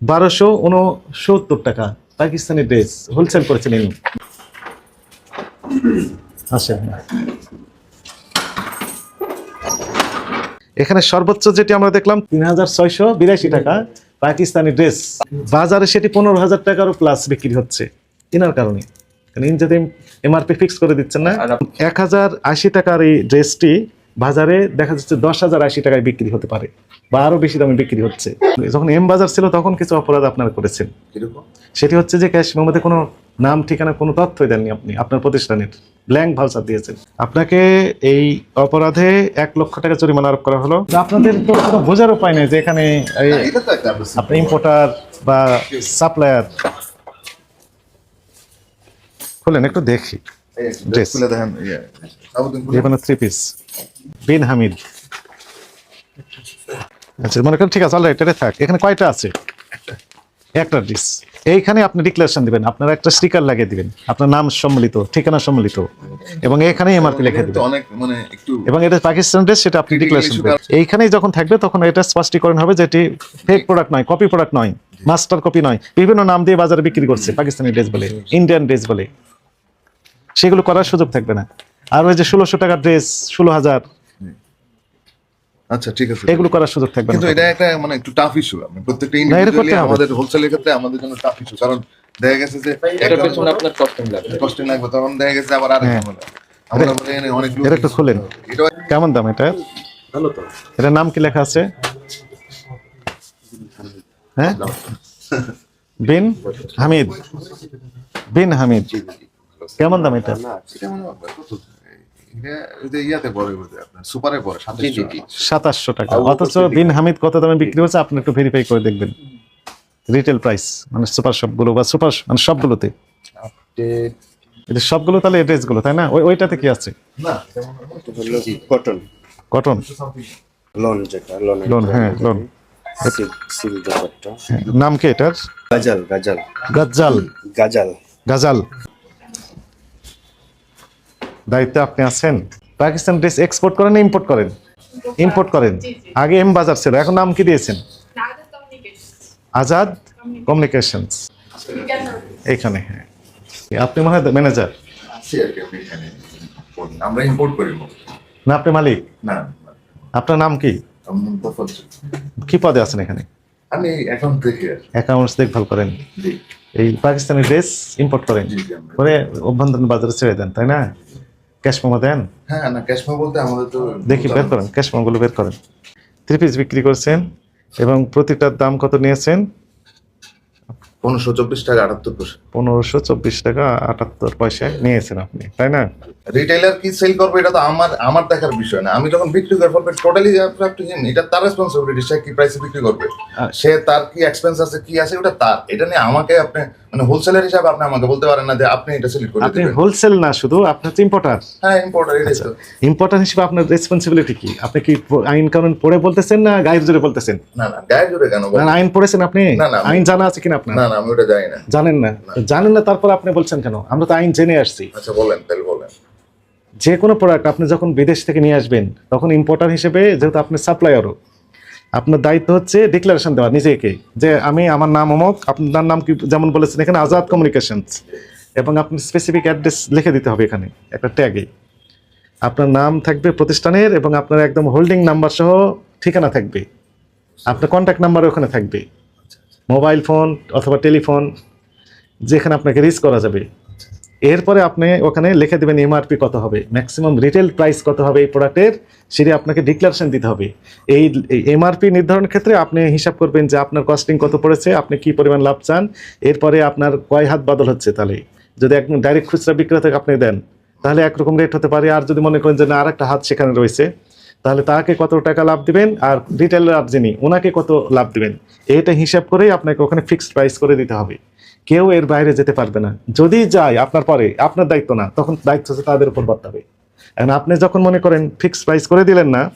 বারোশো উনসত্তর টাকা। পাকিস্তানি ড্রেস হোলসেল করেছেন এখানে সর্বোচ্চ যেটি আমরা দেখলাম, তিন হাজার ছয়শো বিরাশি টাকা পাকিস্তানি ড্রেস। বাজারে সেটি পনেরো হাজার টাকারও প্লাস বিক্রি হচ্ছে কেনার কারণে। কারণ ইনি যদি এমআরপি ফিক্স করে দিচ্ছেন না, এক হাজার আশি টাকার এই ড্রেসটি বাজারে দেখা যাচ্ছে দশ হাজার আশি টাকায় বিক্রি হতে পারে। বা আরও বেশি দামে বিক্রি হচ্ছে। যখন এম বাজার ছিল তখন কিছু অপরাধ আপনারা করেছেন। সেটি হচ্ছে যে ক্যাশ মেমোতে কোনো নাম ঠিকানা কোনো তথ্যই দেননি আপনি। আপনার প্রতিষ্ঠানের ব্ল্যাঙ্ক ভাউচার দিয়েছেন। আপনাকে এই অপরাধে এক লক্ষ টাকা জরিমানা আরোপ করা হলো। আপনাদের তো কোনো বোঝার উপায় নেই যে এখানে আপনি ইম্পোর্টার বা সাপ্লায়ার খুলেন একটু দেখি। Dress three piece Bin Hamid. আচ্ছা মনে করেন ঠিক আছে অলরাইট এটা থাক। এখানে কয়টা আছে? একটা ডিস। এইখানে আপনি ডিক্লারেশন দিবেন আপনার একটা স্টিকার লাগিয়ে দিবেন আপনার নাম সম্মিলিত ঠিকানা সম্মিলিত এবং এখানে এমআরপি লিখে দিবেন। মানে এবং এটা পাকিস্তান ড্রেস সেটা আপনি ডিক্লারেশন দিবেন। এইখানেই যখন থাকবে তখন এটা স্পষ্টীকরণ হবে যে এটি ফেক প্রোডাক্ট নয় কপি প্রোডাক্ট নয় মাস্টার কপি নয় বিভিন্ন নাম দিয়ে বাজারে বিক্রি করছে পাকিস্তানি ড্রেস বলে ইন্ডিয়ান ড্রেস বলে। সেগুলো করার সুযোগ থাকবে না। আর ওই যে ষোলোশো টাকার ড্রেস ষোলো হাজার আচ্ছা ঠিক আছে। এগুলো করার সুযোগ থাকবে কিন্তু এটা একটা মানে একটু টাফ ইস্যু আপনি প্রত্যেকটা এটা ইন্ডিভিজুয়ালি আমাদের হোলসেলের ক্ষেত্রে আমাদের জন্য টাফ ইস্যু কারণ দেখা গেছে যে পেছনে আপনার কস্টিং লাগবে। কষ্ট লাগবে তখন দেখা গেছে আবার আরেক হ্যাঁ। ঝামেলা আমরা বলে এনে অনেক লোক এটা একটু খুলেন। এটা কেমন দাম এটা? ভালো তো। এটার নাম কি লেখা আছে? হ্যাঁ? বিন হামিদ। বিন হামিদ। কেমন দাম এটা? সাতাশশো টাকা। অথচ বিন হামিদ কত দামে বিক্রি হচ্ছে আপনি একটু ভেরিফাই করে দেখবেন। রিটেল প্রাইস মানে সুপার শপগুলো বা সুপার মানে সবগুলোতে। এটা সবগুলো তাহলে এড্রেস তাই না? ওই ওইটাতে কি আছে? কটন কটন লোন যেটা লোন লোন হ্যাঁ লোন ব্যাপারটা নাম কি এটার? গাজাল গাজাল গাজাল গাজাল দায়িত্বে আপনি আছেন। পাকিস্তান ড্রেস এক্সপোর্ট করেন না ইম্পোর্ট করেন? ইম্পোর্ট করেন। আগে এম বাজার ছিল এখন নাম কি দিয়েছেন? আজাদ কমিউনিকেশনস এখানে হ্যাঁ। আপনি মনে হয় ম্যানেজার আমরা ইম্পোর্ট করি না। আপনি মালিক? না। আপনার নাম কি? কি পদে আছেন এখানে? আমি থেকে অ্যাকাউন্টস দেখভাল করেন। এই পাকিস্তানি ড্রেস ইম্পোর্ট করেন। করে অভ্যন্তরীণ বাজারে ছেড়ে দেন তাই না? ক্যাশ মোমো দেন হ্যাঁ না ক্যাশমা বলতে আমাদের তো দেখি বের করেন ক্যাশ মোমোগুলো বের করেন। থ্রি পিস বিক্রি করছেন এবং প্রতিটার দাম কত নিয়েছেন? পনেরোশো চব্বিশ টাকা আটাত্তর পয়সা। পনেরোশো চব্বিশ টাকা আটাত্তর পয়সায় নিয়েছেন আপনি তাই না? রিটেইলার কি সেল করবে এটা তো আমার আমার দেখার বিষয় না। আমি যখন বিক্রি করব টোটালি এটা তার রেসপন্সিবিলিটি সে কি প্রাইসে বিক্রি করবে? সে তার কি এক্সপেন্স আছে কি আছে ওটা তার। এটা নিয়ে আমাকে আপনি মানে হোলসেলার হিসাবে আপনি আমাকে বলতে পারেন না যে আপনি এটা সিলেক্ট করে আপনি হোলসেল না শুধু আপনি হচ্ছে ইম্পোর্টার হ্যাঁ ইম্পোর্টার তো ইম্পোর্টার হিসেবে আপনার রেসপন্সিবিলিটি কি? আপনি কি আইন কানুন পড়ে বলতেছেন না গাইড জুড়ে বলতেছেন? না না গায়ে জুড়ে কেন না আইন পড়েছেন আপনি? না, না, আইন জানা আছে কিনা আপনার? না না আমি ওটা জানি না। জানেন না? জানেন না তারপর আপনি বলছেন কেন? আমরা তো আইন জেনে আসছি। আচ্ছা বলেন তাহলে বলেন। যে কোনো প্রোডাক্ট আপনি যখন বিদেশ থেকে নিয়ে আসবেন তখন ইম্পোর্টার হিসেবে যেহেতু আপনি সাপ্লায়ারও আপনার দায়িত্ব হচ্ছে ডিক্লারেশন দেওয়া নিজেকে। যে আমি আমার নাম অমক আপনার নাম কি যেমন বলেছেন এখানে আজাদ কমিউনিকেশনস এবং আপনি স্পেসিফিক অ্যাড্রেস লিখে দিতে হবে এখানে একটা ট্যাগে আপনার নাম থাকবে প্রতিষ্ঠানের এবং আপনার একদম হোল্ডিং নাম্বার সহ ঠিকানা থাকবে। আপনার কন্ট্যাক্ট নাম্বার ওখানে থাকবে। মোবাইল ফোন অথবা টেলিফোন, যেখানে আপনাকে রিচ করা যাবে। এরপরে আপনি ওখানে লিখে দেবেন এমআরপি কত হবে। ম্যাক্সিমাম রিটেল প্রাইস কত হবে এই প্রোডাক্টের সেটি আপনাকে ডিক্লারেশন দিতে হবে। এই এমআরপি নির্ধারণের ক্ষেত্রে আপনি হিসাব করবেন যে আপনার কস্টিং কত পড়েছে, আপনি কি পরিমাণ লাভ চান। এরপরে আপনার কয় হাত বদল হচ্ছে তাহলে। যদি একদম ডাইরেক্ট খুচরা বিক্রেতাকে আপনি দেন, তাহলে একরকম রেট হতে পারে। আর যদি মনে করেন যে না আর একটা হাত সেখানে রয়েছে তাহলে তাকে কত টাকা লাভ দিবেন? আর রিটেলার যিনি ওনাকে কত লাভ দিবেন? এটা হিসাব করেই আপনাকে ওখানে ফিক্সড প্রাইস করে দিতে হবে। কেউ এর বাইরে যেতে পারবে না। যদি যায় আপনার পরে, আপনার দায়িত্ব না, তখন দায়িত্ব হচ্ছে তাদের উপর বর্তাবে। এখন আপনি যখন মনে করেন ফিক্সড প্রাইস করে দিলেন না,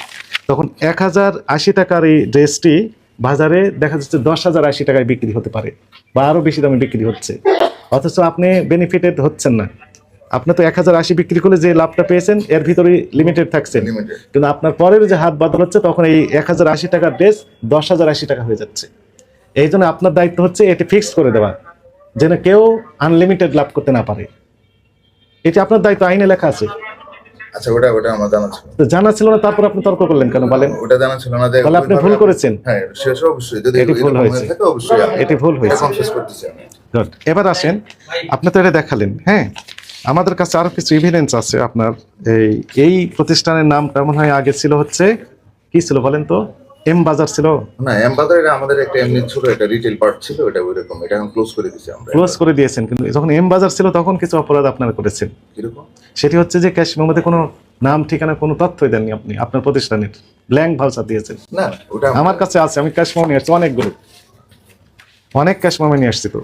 তখন এক হাজার আশি টাকার এই ড্রেসটি বাজারে দেখা যাচ্ছে দশ হাজার আশি টাকায় বিক্রি হতে পারে, বা আরও বেশি দামে বিক্রি হচ্ছে। অথচ আপনি বেনিফিটেড হচ্ছেন না। আপনি তো এক হাজার আশি বিক্রি করলে যে লাভটা পেয়েছেন এর ভিতরে লিমিটেড থাকছেন। কিন্তু আপনার পরের যে হাত বদল হচ্ছে তখন এই এক হাজার আশি টাকার ড্রেস দশ হাজার আশি টাকা হয়ে যাচ্ছে। এই জন্য আপনার দায়িত্ব হচ্ছে এটি ফিক্স করে দেওয়া যেন কেউ আনলিমিটেড লাভ করতে না পারে। এটি আপনার দায়িত্ব আইনে লেখা আছে। আচ্ছা ওটা ওটা আমার জানা ছিল। তো জানা ছিল না তারপর আপনি তর্ক করলেন কেন বলেন। ওটা জানা ছিল না তাহলে আপনি ভুল করেছেন। হ্যাঁ শেষ অবশ্যই। যদি এটি ভুল হয়েছে। থাকে অবশ্যই এটি ভুল হয়েছে। এবার আসেন আপনি তো এটা দেখালেন হ্যাঁ? আমাদের কাছে আরও কিছু ইভিডেন্স আছে আপনার। এই এই প্রতিষ্ঠানের নামটা মনে হয় আগে ছিল হচ্ছে কি ছিল বলেন তো? এম বাজার ছিল? না এমবাজার এটা আমাদের একটা এমনি ছোট একটা রিটেল পার্ট ছিল এটা ওইরকম এটা এখন ক্লোজ করে দিছি আমরা। ক্লোজ করে দিয়েছেন কিন্তু যখন এম বাজার ছিল তখন কিছু অপরাধ আপনারা করেছেন। কীরকম? সেটি হচ্ছে যে ক্যাশ মেমোতে কোনো নাম ঠিকানা কোনো তথ্যই দেননি আপনি আপনার প্রতিষ্ঠানের। ব্ল্যাঙ্ক ভাউচার দিয়েছেন। না ওটা আমার কাছে আছে আমি ক্যাশ মেমো নিয়ে আসছি অনেকগুলো। অনেক ক্যাশ মেমো নিয়ে আসছি তো।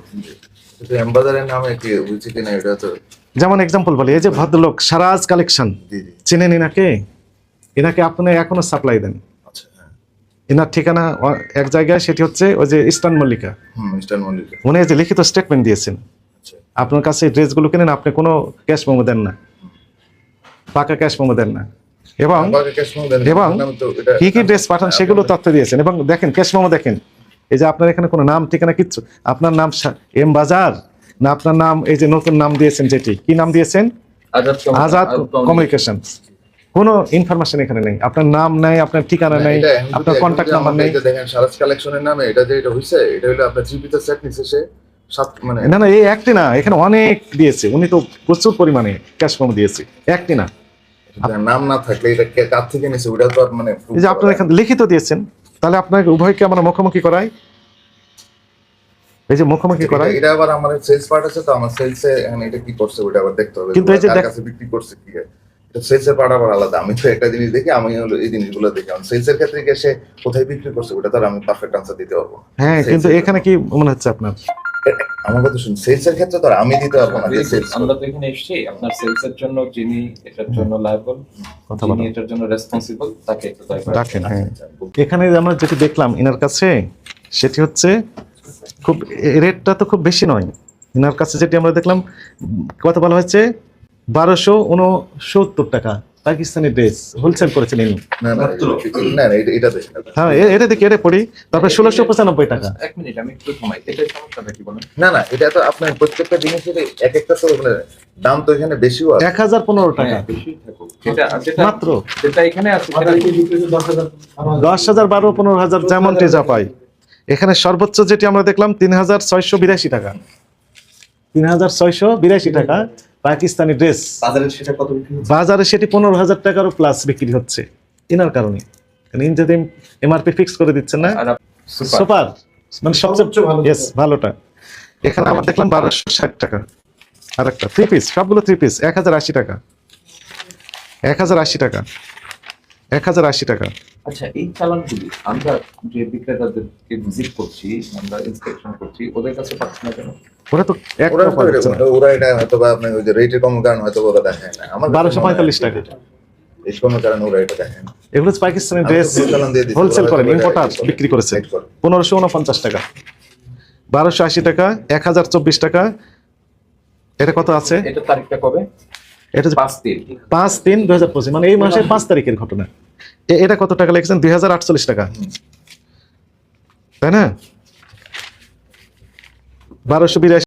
এমবাজারের নামে কি হয়েছে কিনা এটা তো যেমন এক্সাম্পল বলি এই যে ভদ্রলোক সারাজ কালেকশন চেনেন এনাকে? এনাকে আপনি এখনও সাপ্লাই দেন। আচ্ছা হ্যাঁ। এনার ঠিকানা এক জায়গায় সেটি হচ্ছে ওই যে ইস্টার্ন মল্লিকা। হুম মিস্টার উনি যে লিখিত স্টেটমেন্ট দিয়েছেন। আচ্ছা। আপনার কাছে ড্রেসগুলো কিনেন আপনি কোনো ক্যাশ মেমো দেন না। পাকা ক্যাশ মেমো দেন না। এবং এবং কি কি ড্রেস পাঠান সেগুলো তথ্য দিয়েছেন। এবং দেখেন ক্যাশ মেমো দেখেন। এই যে আপনার এখানে কোনো নাম ঠিকানা কিচ্ছু? আপনার নাম এম বাজার? না আপনার নাম এই যে নতুন নাম দিয়েছেন যেটি কি নাম দিয়েছেন? আজাদ কমিউনিকেশন। কোনো ইনফরমেশন এখানে নেই। আপনার নাম নাই আপনার ঠিকানা নেই আপনার কন্ট্যাক্ট নাম্বার নেই। দেখেন সারাজ কালেকশনের নামে এটা যে এটা হইছে এটা হলো আপনার থ্রি পিসের সেট নিছে সে সাত মানে না না এই একটি না এখানে অনেক দিয়েছে। উনি তো প্রচুর পরিমাণে ক্যাশ মেমো দিয়েছে। একটি না। নাম না থাকলে এটা কার থেকে নিছে? ওটা তো মানে এই যে আপনার এখানে লিখিত দিয়েছেন। তাহলে আপনাকে উভয়কে আমরা মুখোমুখি করাই? এই যে মুখোমুখি করাই। এটা- আবার আমার সেলস পার্ট আছে তো আমার সেলসে এখন এটা কি করছে ওটা আবার দেখতে হবে কিন্তু এই যে কাছে বিক্রি করছে কি এটা সেলসের পার্ট আবার আলাদা। আমি তো একটা জিনিস দেখি আমি হলো এই জিনিসগুলো দেখি। আমি সেলসের ক্ষেত্রে গিয়ে সে কোথায় বিক্রি করছে ওটা তো আমি পারফেক্ট আনসার দিতে পারব হ্যাঁ কিন্তু এখানে কি মনে হচ্ছে আপনার? আমার কথা শুন সেলসের ক্ষেত্রে তো আমি দিতে পারব না সেলস আমরা তো এখানে এসেছি আপনার সেলস এর জন্য যিনি এটার জন্য লায়াবল কথা যিনি এটার জন্য রেসপন্সিবল তাকে একটু দয়া করে ডাকেন হ্যাঁ। এখানে যে আমরা যেটি দেখলাম ইনার কাছে সেটি হচ্ছে খুব রেটটা তো খুব বেশি নয়। ইনার কাছে যেটি আমরা দেখলাম কত বলা হয়েছে? বারোশো উনসত্তর টাকা। পাকিস্তানি ড্রেস হোলসেল করেছেন ইনি। না না না না, এটা এটা হ্যাঁ এটা দেখি এটা পড়ি। তারপরে ষোলোশো পঁচানব্বই টাকা। এক মিনিট আমি একটু ঘুমাই। এটার সমস্যাটা কি বলেন? না না এটা তো আপনার প্রত্যেকটা জিনিসের এক একটা তো মানে দাম তো এখানে বেশিও আছে। এক হাজার পনেরো টাকা। হ্যাঁ, মাত্র। যেটা এখানে আছে দশ হাজার বারো পনেরো হাজার যেমন টেজা পাই। এখানে সর্বোচ্চ যেটি আমরা দেখলাম তিন হাজার ছয়শো বিরাশি টাকা। তিন হাজার ছয়শো বিরাশি টাকা। পাকিস্তানি ড্রেস। বাজারে সেটা কত বিক্রি হচ্ছে? বাজারে সেটি পনেরো হাজার টাকারও প্লাস বিক্রি হচ্ছে। কেনার কারণে। যদি এমআরপি ফিক্স করে দিচ্ছেন না? সুপার। সুপার। মানে সবচেয়ে সবচেয়ে ইয়েস ভালোটা। এখানে আমরা দেখলাম বারোশো ষাট টাকা। আর একটা থ্রি পিস সবগুলো থ্রি পিস এক হাজার আশি টাকা। এক হাজার আশি টাকা। এক হাজার আশি টাকা। আচ্ছা এই চালানগুলি আমরা যে বিক্রেতাদেরকে ভিজিট করছি আমরা ইন্সপেকশন করছি ওদের কাছে পাচ্ছি না কেন? ওরা তো এক ওরা। এটা- হয়তো বা আপনার ওই যে রেটের কম কারণ হয়তো ওরা দেখায় না। আমার বারোশো পঁয়তাল্লিশ টাকা। এই কোনো কারণে ওরা এটা দেখেন এগুলো পাকিস্তানি ড্রেস তো চালান দিয়ে দিচ্ছি, হোলসেল করেন ইম্পোর্টার বিক্রি করেছে পনেরোশো উনপঞ্চাশ টাকা। বারোশো আশি টাকা এক হাজার চব্বিশ টাকা। এটা কত আছে? এটা তারিখটা কবে? এটা হচ্ছে পাঁচ তিন। পাঁচ তিন দুই হাজার পঁচিশ মানে এই মাসের পাঁচ তারিখের ঘটনা। এটা কত টাকা লিখেছেন? দুই হাজার আটচল্লিশ টাকা। তাই না? বারোশো বিরাশি